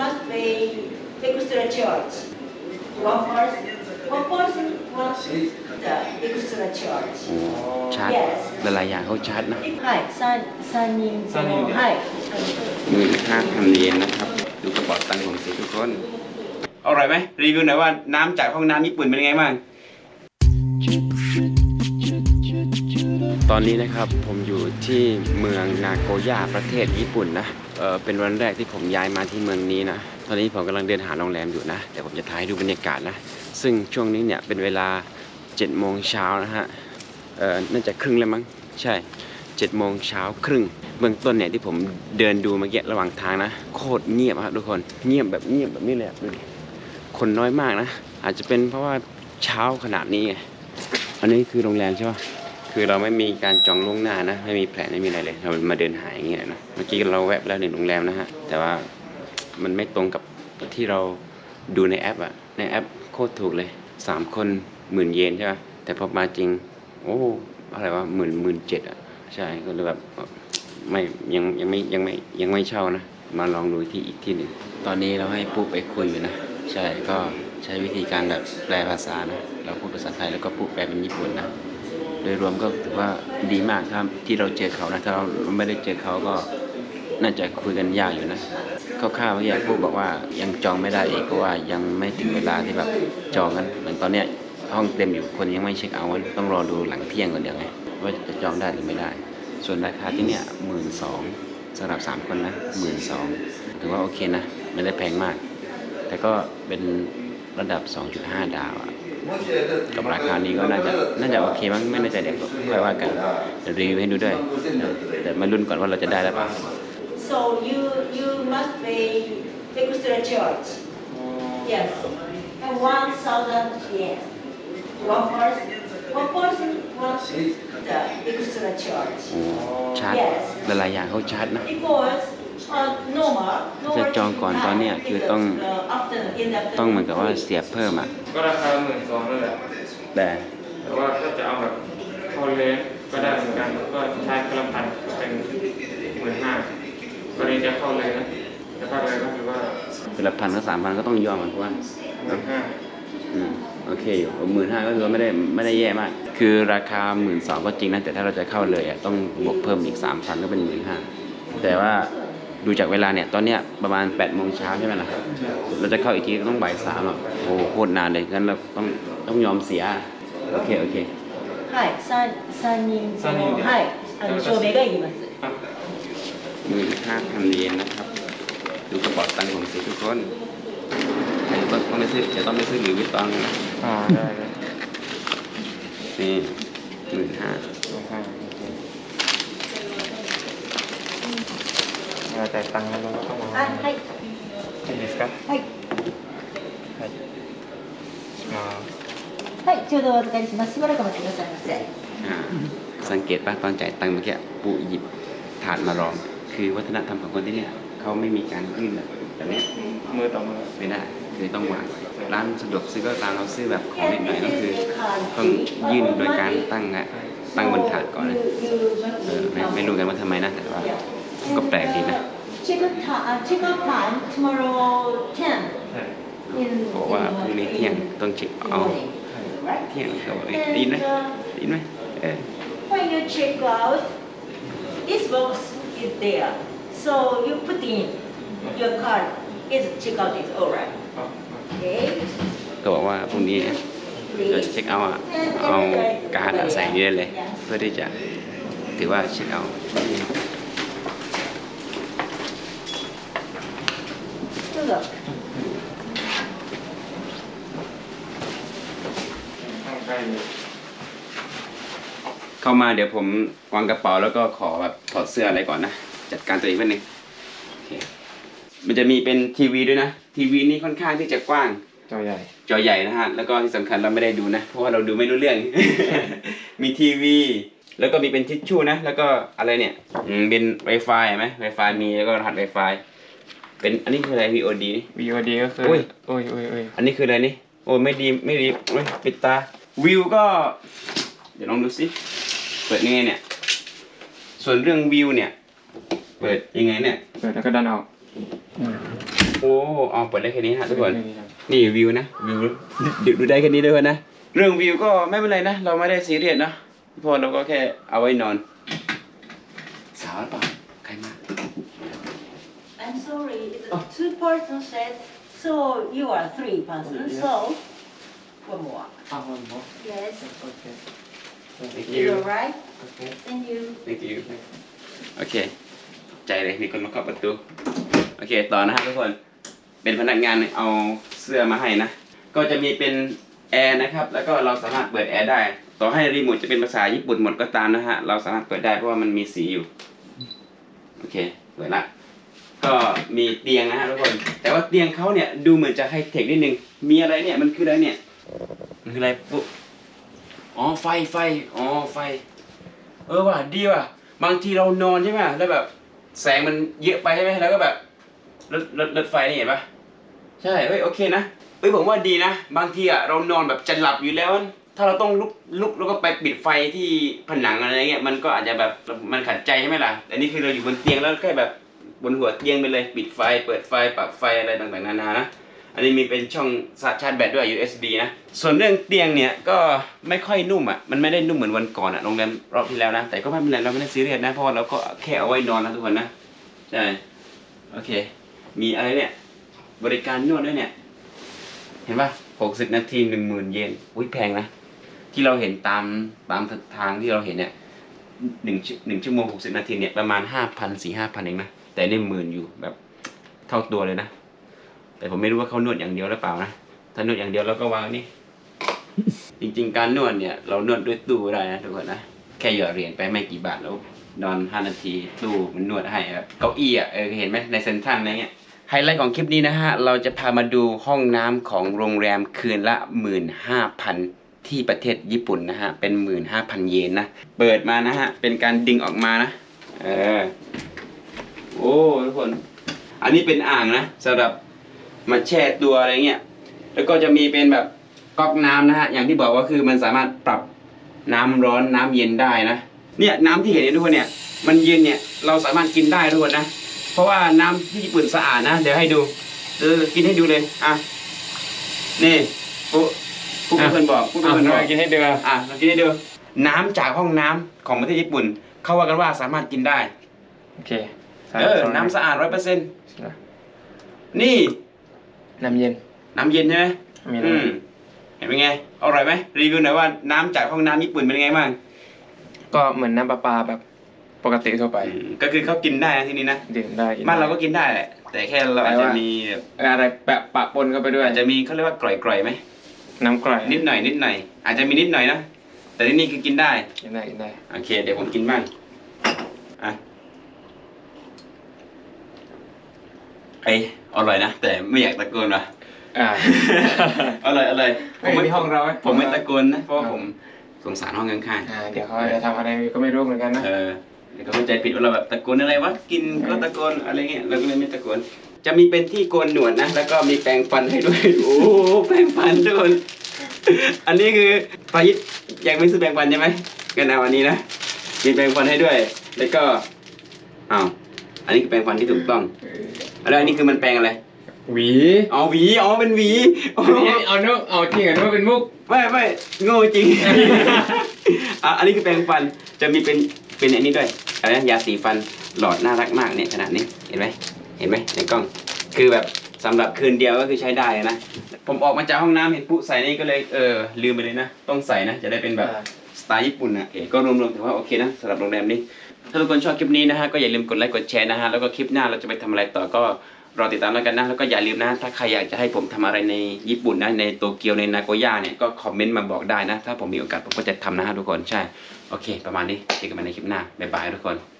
must pay extra charge. One person, one person must the extra charge. โอ้ชาร์จหลายๆอย่างเขาชาร์จนะ はい、三三人ともはい。 หมื่นห้าพันเยนนะครับ ดูกระเป๋าตังค์ผมสิทุกคน อร่อยไหมรีวิวหน่อยว่าน้ำจากห้องน้ำญี่ปุ่นเป็นยังไงบ้าง ตอนนี้นะครับผมอยู่ที่เมืองนาโกย่าประเทศญี่ปุ่นนะเออเป็นวันแรกที่ผมย้ายมาที่เมืองนี้นะตอนนี้ผมกำลังเดินหาโรงแรมอยู่นะเดี๋ยวผมจะถ่ายให้ดูบรรยากาศนะ ซึ่งช่วงนี้เนี่ยเป็นเวลา7โมงเช้านะฮะเออน่าจะครึ่งแล้วมั้งใช่7โมงเช้าครึ่งเบื้องต้นเนี่ยที่ผมเดินดูเมื่อกี้ระหว่างทางนะ โคตรเงียบครับทุกคนเงียบแบบเงียบแบบนี้เลยดูดิคนน้อยมากนะ อาจจะเป็นเพราะว่าเช้าขนาดนี้ไงอันนี้คือโรงแรมใช่ปะ คือเราไม่มีการจองล่วงหน้านะ ไม่มีแผนไม่มีอะไรเลย เรามาเดินหาอย่างเงี้ยนะ เมื่อกี้เราแวะไปแล้วหนึ่งโรงแรมนะฮะ แต่ว่ามันไม่ตรงกับที่เราดูในแอปอะในแอปโคตรถูกเลยสามคนหมื่นเยนใช่ปะแต่พอมาจริง โอ้อะไรวะหมื่นหมื่นเจ็ดอะใช่ก็เลยแบบไม่ยังยังไม่ยังไม่ยังไม่เช่านะ มาลองดูที่อีกที่หนึ่งตอนนี้เราให้ปุ๊บไปคุยอยู่นะ ใช่ก็ใช้วิธีการแบบแปลภาษานะ เราพูดภาษาไทยแล้วก็พูดแปลเป็นญี่ปุ่นนะ โดยรวมก็ถือว่าดีมากครับที่เราเจอเขานะถ้าเราไม่ได้เจอเขาก็น่าจะคุยกันยากอยู่นะคร่าวๆเมื่อกี้พูดบอกว่ายังจองไม่ได้อีกเพราะว่ายังไม่ถึงเวลาที่แบบจองกันเหมือนตอนเนี้ยห้องเต็มอยู่คนยังไม่เช็คเอาท์ต้องรอดูหลังเที่ยงก่อนเดี๋ยวไงว่าจะจองได้หรือไม่ได้ ส่วนราคาที่เนี่ยหมื่นสองสำหรับสามคนนะหมื่นสองถือว่าโอเคนะ ไม่ได้แพงมาก แต่ก็เป็นระดับ 2.5 ดาวอะ กับราคานี้ก็น่าจะน่าจะโอเคมั้งไม่แน่ใจเดี๋ยวค่อยว่ากันเดี๋ยวรีวิวให้ดูด้วยแต่มาลุ้นก่อนว่าเราจะได้หรือเปล่า So you you must pay extra charge. Yes. And one thousand yen. One person, one person must the extra charge. โอ้ชาร์จหลายๆอย่างเขาชาร์จนะ Because uh, normal, จะจองก่อนตอนเนี้ยคือต้อง afternoon, in the ต้องเหมือนกับว่าเสียบเพิ่มอะ ก็ราคาหมื่นสองนั่นแหละแต่แต่ว่าถ้าจะเอาแบบคอลเลนก็ได้เหมือนกันก็ใช้กระพันก็เป็นหมื่นห้ากรณีจะเข้าเลยนะแต่ภาคเลยก็คือว่าคือละพันก็สามพันก็ต้องยอมอะเพราะว่าหมื่นห้าอืมโอเคอยู่หมื่นห้าก็คือว่าไม่ได้ไม่ได้แย่มาก คือราคาหมื่นสองก็จริงนะแต่ถ้าเราจะเข้าเลยอะต้องบวกเพิ่มอีกสามพันก็เป็นหมื่นห้าแต่ว่า ดูจากเวลาเนี่ย ตอนเนี้ยประมาณ8ปดโมงเช้าใช่ไหมล่ะ เราจะเข้าอีกทีก็ต้องบ่ายสามอ่ะโอ้โหโคตรนานเลยงั้นเราต้องต้องยอมเสีย โอเค โอเค はい、三三人とも三人ではい、あの証明がいります。 อ่ะ หมื่นห้าพันเยนนะครับ ดูกระเป๋าตังค์ผมสิทุกคนเดี๋ยวต้องต้องไปซื้อจะต้องไปซื้อหรือวิตตองนะ อ่าได้เลย นี่หมื่นห้า หมื่นห้าเราจ่ายตังค์แล้วเราก็ต้องมา あ、はい、 いいですかはい、はいまあはい、ちょうどお預かりします。しばらくお待ちくださいませ。 อ่าสังเกตป่ะตอนจ่ายตังค์เมื่อกี้ปู่หยิบถาดมารอง คือวัฒนธรรมของคนที่เนี่ยเขาไม่มีการยื่นแบบแบบเนี้ย มือต่อมือ ไม่ได้ คือต้องวางร้านสะดวกซื้อก็ร้านเราซื้อแบบของนิดหน่อยก็คือ ต้องยื่นโดยการตั้งนะตั้งบนถาดก่อนนะเออไม่ไม่รู้กันว่าทำไมนะ แต่ว่าก็แปลกดีนะ Check-out time, uh, time tomorrow 10 in, บอกว่าพรุ่งนี้เที่ยง in morning, right? เที่ยงกับวันนี้ได้ยินไหม And uh, when you check out, this box is there. So you put in your card, it's checkout is alright. Okay, ก็บอกว่าพรุ่งนี้เราจะ please. เช็คเอาท์อะเอาการ์ดอะใส่นี่ได้เลย เพื่อที่จะถือว่าเช็คเอาท์นี่ครับางใกล้เลยเข้ามาเดี๋ยวผมวางกระเป๋าแล้วก็ขอแบบถอดเสื้ออะไรก่อนนะ จัดการตัวเองนิดนึงโอเคมันจะมีเป็นทีวีด้วยนะ ทีวีนี่ค่อนข้างที่จะกว้าง จอใหญ่ จอใหญ่นะฮะ แล้วก็ที่สำคัญเราไม่ได้ดูนะ เพราะว่าเราดูไม่รู้เรื่อง มีทีวี แล้วก็มีเป็นทิชชู่นะ แล้วก็อะไรเนี่ยอืมเป็น Wi-Fi เห็นไหม Wi-Fi มีแล้วก็รหัส Wi-Fi เป็นอันนี้คืออะไร VOD นี่ VOD ก็คืออุ้ย โอ้ยโอ้ยโอ้ยอันนี้คืออะไรนี่ โอ้ยไม่ดีไม่ดีโอ้ยปิดตา วิวก็ เดี๋ยวลองดูสิเปิดยังไงเนี่ย ส่วนเรื่องวิวเนี่ย เปิดยังไงเนี่ย เปิดแล้วก็ดันออกโอ้เอาเปิดได้แค่นี้ฮะทุกคน นี่วิวนะวิวดูดูได้แค่นี้ด้วยนะ เรื่องวิวก็ไม่เป็นไรนะ เราไม่ได้ซีเรียสนะเพราะเราก็แค่เอาไว้นอน สาวหรือเปล่าใครมา I'm sorry, Oh. two persons said, so you are three persons, Yeah. so one more. อ้าวหมอ Yes, โอเค thank you you right? โอเค Thank you. thank you โอเคใจเลยมีคนมาเคาะประตู โอเค ต่อนะฮะทุกคน เป็นพนักงานเอาเสื้อมาให้นะ ก็จะมีเป็นแอร์นะครับ แล้วก็เราสามารถเปิดแอร์ได้ ต่อให้รีโมทจะเป็นภาษาญี่ปุ่นหมดก็ตามนะฮะ เราสามารถเปิดได้เพราะว่ามันมีสีอยู่ โอเค เปิดละ ก็มีเตียงนะฮะทุกคน แต่ว่าเตียงเขาเนี่ยดูเหมือนจะไฮเทคนิดนึง มีอะไรเนี่ยมันคืออะไรเนี่ย มันคืออะไรปุ๊บอ๋อไฟไฟอ๋อไฟ เออว่ะดีว่ะ บางทีเรานอนใช่ไหมแล้วแบบ แสงมันเยอะไปใช่ไหมแล้วก็แบบรถรถรถไฟนี่เห็นปะใช่เอ้ยโอเคนะเอ้ยผมว่าดีนะ บางทีอะเรานอนแบบจะหลับอยู่แล้ว ถ้าเราต้องลุกลุกแล้วก็ไปปิดไฟที่ผนังอะไรเงี้ยมันก็อาจจะแบบมันขัดใจใช่ไหมล่ะแต่นี่คือเราอยู่บนเตียงแล้วแค่แบบ บนหัวเตียงไปเลยปิดไฟ เปิดไฟปรับไฟอะไรต่างๆนานานะอันนี้มีเป็นช่องชาร์จแบตด้วย USB นะ ส่วนเรื่องเตียงเนี่ยก็ไม่ค่อยนุ่มอะ มันไม่ได้นุ่มเหมือนวันก่อนอะ โรงแรมรอบที่แล้วนะ แต่ก็ไม่เป็นไรเราไม่ได้ซีเรียสนะ เพราะว่าเราก็แค่เอาไว้นอนนะทุกคนนะ ใช่ โอเค มีอะไรเนี่ย บริการนวดด้วยเนี่ย เห็นปะหกสิบนาทีหนึ่งหมื่นเยน อุ้ยแพงนะ ที่เราเห็นตามตามทางที่เราเห็นเนี่ยหนึ่งหนึ่งชั่วโมงหกสิบนาทีเนี่ยประมาณห้าพันสี่ห้าพันเองนะ แต่นี่หมื่นอยู่แบบเท่าตัวเลยนะ แต่ผมไม่รู้ว่าเขานวดอย่างเดียวหรือเปล่านะ ถ้านวดอย่างเดียวเราก็วางนี่ จริงๆ การนวดเนี่ย เรานวดด้วยตู้ได้นะทุกคนนะ แค่หยอดเหรียญไปไม่กี่บาทแล้วนอนห้านาทีตู้มันนวดให้ครับเก้าอี้อะเออเห็นไหมในเซ็นทรัลอะไรเงี้ยไฮไลท์ของคลิปนี้นะฮะ เราจะพามาดูห้องน้ำของโรงแรมคืนละหมื่นห้าพันที่ประเทศญี่ปุ่นนะฮะ เป็นหมื่นห้าพันเยนนะ เปิดมานะฮะ เป็นการดึงออกมานะ เออ โอ้ทุกคน อันนี้เป็นอ่างนะสำหรับมาแช่ตัวอะไรเงี้ย แล้วก็จะมีเป็นแบบก๊อกน้ำนะฮะ อย่างที่บอกว่าคือมันสามารถปรับน้ำร้อนน้ำเย็นได้นะ เนี่ยน้ำที่เห็นเนี่ยทุกคนเนี่ย มันเย็นเนี่ยเราสามารถกินได้ทุกคนนะ เพราะว่าน้ำที่ญี่ปุ่นสะอาดนะ เดี๋ยวให้ดู เออ กินให้ดูเลย อะ นี่ปุ๊ปุ๊เป็นคนบอกปุ๊เป็นคนบอกกินให้เดืออะเรากินให้ดูน้ำจากห้องน้ำของประเทศญี่ปุ่น เขาว่ากันว่าสามารถกินได้ โอเค เออ น้ำสะอาดร้อยเปอร์เซ็นต์นี่ น้ำเย็น น้ำเย็นใช่ไหมมีอืน้มเห็นเป็นไง อร่อยไหมรีวิวหน่อยว่าน้ำจากห้องน้ำญี่ปุ่นเป็นไงบ้างำก็เหมือนน้ำประปาแบบปกติทั่วไปอืมก็คือเขากินได้นะที่นี่นะดื่มได้กินบ้านเราได้ก็กินได้แหละ แต่แค่เราอาจจะมีแบบอะไรแปะปะปนเข้าไปด้วย อาจจะมีเขาเรียกว่ากร่อยๆไหมน้ำกร่อยนิดหน่อยนิดหน่อย อาจจะมีนิดหน่อยนะ แต่ที่นี่คือกินได้ กินได้กินได้ โอเค เดี๋ยวผมกินบ้าง อะ ไอยอร่อยนะ แต่ไม่อยากตะโกนว่ะ อ่า อร่อยอร่อยเฮ้ยนี่ห้องเราไหม ผมไม่ตะโกนนะเพราะว่าครับผมสงสารห้องข้างอ่าเดี๋ยวเขาจะทำอะไรก็ไม่รู้เหมือนกันนะ ๆเออเดี๋ยวเขาเข้าใจผิดว่าเราแบบตะโกนอะไรวะกินก็ตะโกนอะไรเงี้ยเราก็เลยไม่ตะโกน จะมีเป็นที่โกนหนวดนะแล้วก็มีแปรงฟันให้ด้วยโอ้โหแปรงฟันทุกคนอันนี้คือปายิตยังไม่ซื้อแปรงฟันใช่ไหมกันเอาอันนี้นะมีแปรงฟันให้ด้วย แล้วก็อ้าวอันนี้คือแปรงฟันที่ถูกต้อง แล้วอันนี้คือมันแปรงอะไรหวีอ๋อหวีอ๋อเป็นหวีอ๋อเอาเนอะเอาจริงเหรอนึกว่าเป็นมุกไม่ไม่โง่จริงอะอันนี้คือแปรงฟันจะมีเป็นเป็นอันนี้ด้วยอะไรนะยาสีฟันหลอดน่ารักมากเนี่ยขนาดนี้เห็นไหมเห็นไหมในกล้อง คือแบบสำหรับคืนเดียวก็คือใช้ได้นะ ผมออกมาจากห้องน้ำเห็นปุ๊ใส่นี่ก็เลยเออลืมไปเลยนะ ต้องใส่นะจะได้เป็นแบบ สไตล์ญี่ปุ่นอะเอก็รวมๆถือว่าโอเคนะสำหรับโรงแรมนี้ ถ้าทุกคนชอบคลิปนี้นะฮะก็อย่าลืมกดไลค์กดแชร์นะฮะแล้วก็คลิปหน้าเราจะไปทำอะไรต่อก็รอติดตามแล้วกันนะแล้วก็อย่าลืมนะ ถ้าใครอยากจะให้ผมทำอะไรในญี่ปุ่นนะในโตเกียวในนาโกย่าเนี่ยก็คอมเมนต์มาบอกได้นะ ถ้าผมมีโอกาสผมก็จะทำนะฮะทุกคนใช่โอเค ประมาณนี้เจอกันใหม่ในคลิปหน้าบ๊ายบายทุกคน